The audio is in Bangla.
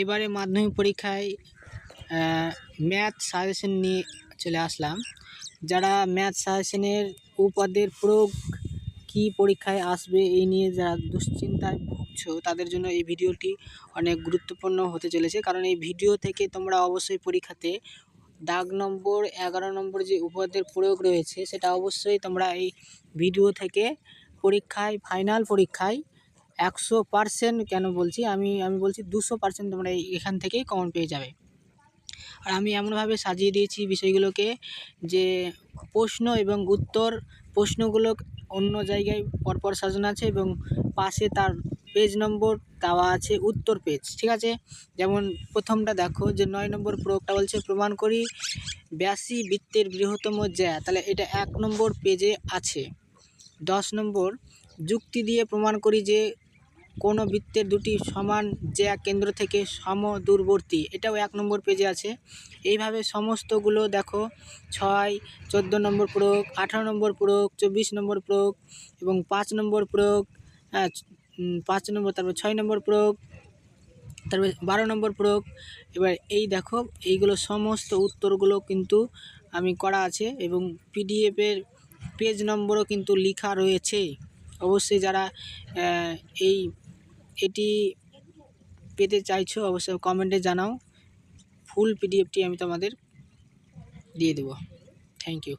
এবারে মাধ্যমিক পরীক্ষায় ম্যাথ সাজেশন নিয়ে চলে আসলাম। যারা ম্যাথ সাজেশনের উপপাদ্যের প্রয়োগ কী পরীক্ষায় আসবে এই নিয়ে যারা দুশ্চিন্তায় ভুগছো, তাদের জন্য এই ভিডিওটি অনেক গুরুত্বপূর্ণ হতে চলেছে। কারণ এই ভিডিও থেকে তোমরা অবশ্যই পরীক্ষাতে দাগ নম্বর, এগারো নম্বর যে উপপাদ্যের প্রয়োগ রয়েছে, সেটা অবশ্যই তোমরা এই ভিডিও থেকে পরীক্ষায়, ফাইনাল পরীক্ষায় একশো পার্সেন্ট কেন বলছি? আমি আমি বলছি দুশো পার্সেন্ট তোমরা এখান থেকেই কমন পেয়ে যাবে। আর আমি এমনভাবে সাজিয়ে দিয়েছি বিষয়গুলোকে যে প্রশ্ন এবং উত্তর, প্রশ্নগুলো অন্য জায়গায় পরপর সাজানো আছে এবং পাশে তার পেজ নম্বর দেওয়া আছে উত্তর পেজ ঠিক আছে? যেমন প্রথমটা দেখো যে নয় নম্বর প্রয়োগটা বলছে, প্রমাণ করি, ব্যাসী বৃত্তের বৃহত্তম জ্যা, তাহলে এটা এক নম্বর পেজে আছে। দশ নম্বর, যুক্তি দিয়ে প্রমাণ করি যে কোনো বৃত্তের দুটি সমান জ্যা কেন্দ্র থেকে সম দূরবর্তী এটাও এক নম্বর পেজে আছে। এইভাবে সমস্তগুলো দেখো, ছয়, চোদ্দ নম্বর প্রয়োগ, আঠারো নম্বর প্রয়োগ, চব্বিশ নম্বর প্রয়োগ এবং পাঁচ নম্বর প্রয়োগ হ্যাঁ পাঁচ নম্বর, তারপর ছয় নম্বর প্রয়োগ, তারপরে বারো নম্বর প্রয়োগ। এবার এই দেখো, এইগুলো সমস্ত উত্তরগুলো কিন্তু আমি করা আছে এবং পিডিএফের পেজ নম্বরও কিন্তু লেখা রয়েছে। অবশ্যই যারা এই এটি পেতে চাইছো অবশ্যই কমেন্টে জানাও। ফুল পিডিএফটি আমি তোমাদের দিয়ে দেবো। Thank you.